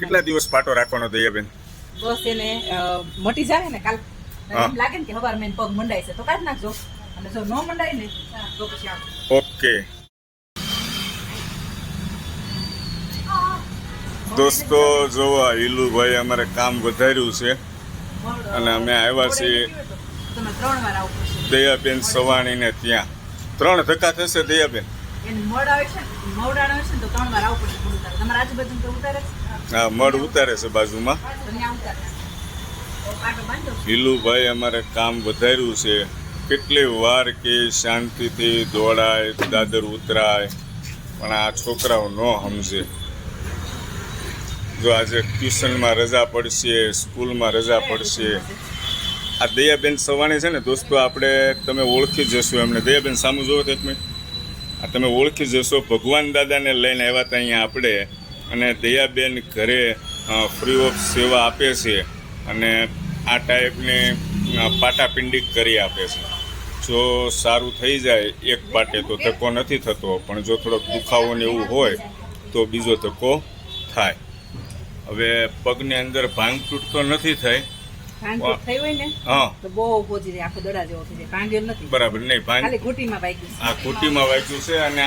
કેટલા દિવસ પાટો રાખવાનો દયાબેન? બસ એને મટી જાય ને કાલ. લાગે ને કે હવાર મેં પગ મંડાય છે તો કાઢ નાખજો. અને જો ન મંડાય ને તો પછી ઓકે. દોસ્તો જો આ હિલુભાઈ અમારે કામ વધાર્યું છે. અને અમે આવ્યા છીએ દયાબેન સવાણીને ત્યાં. ત્રણ ધક્કા થશે દયાબેન? એને મડ આવે છે મવડાણ આવે છે તો ત્રણ વાર આવું પડશે ઉતારે. તમારા આજુબાજુ તો ઉતારે હા મડ ઉતારે છે બાજુમાં. હિલુભાઈ અમારે કામ વધાર્યું છે. કેટલી વાર કે શાંતિથી દોડાય દાદર ઉતરાય પણ આ છોકરાઓ ન સમજે. જો આજે ટ્યુશનમાં રજા પડશે સ્કૂલમાં રજા પડશે. આ દયાબેન સવાણી છે ને દોસ્તો આપણે તમે ઓળખી જશો એમને. દયાબેન સામું જોવો તો એક મિનિટ. આ તમે ઓળખી જશો, ભગવાન દાદાને લઈને આવ્યા હતા અહીંયા આપણે. અને દયાબેન ઘરે ફ્રી ઓફ સેવા આપે છે અને આ ટાઈપની પાટાપિંડી કરી આપે છે. જો સારું થઈ જાય એક પાટે તો ધક્કો નથી થતો, પણ જો થોડોક દુખાવો ને એવું હોય તો બીજો ધક્કો થાય. હવે પગની અંદર ભાંગ તૂટતો નથી થઈ ભાંગો થઈ હોય ને તો બહુ પહોંચી જાય આખો દડા જેવો થઈ જાય. ભાંગેલ નથી. બરાબર નહીં ભાંગ ખાલી ઘૂંટીમાં વાગ્યું છે. આ ખૂટીમાં વાગ્યું છે અને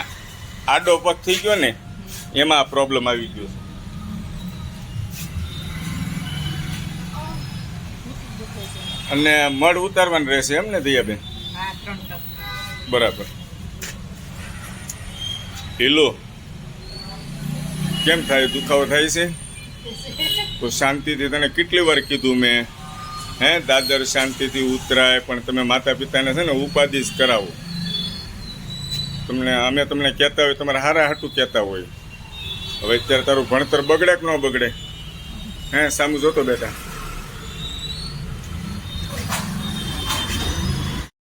આડો પગ થઈ ગયો ને એમાં પ્રોબ્લેમ આવી ગયો છે. અને મળ ઉતારવાનું રહેશે એમ ને દયાબેન? બરાબર. ઢીલો કેમ થાય દુખાવો થાય છે? તો શાંતિથી તને કેટલી વાર કીધું મેં? હે, દાદર શાંતિથી ઉતરાય, પણ તમે માતા પિતાને છે ને ઉપાધિ જ કરાવો. તમને, અમે તમને કહેતા હોય, તમારે હારા હાટું કહેતા હોય. હવે અત્યારે તારું ભણતર બગડે કે ન બગડે? હે, સામું જોતો બેટા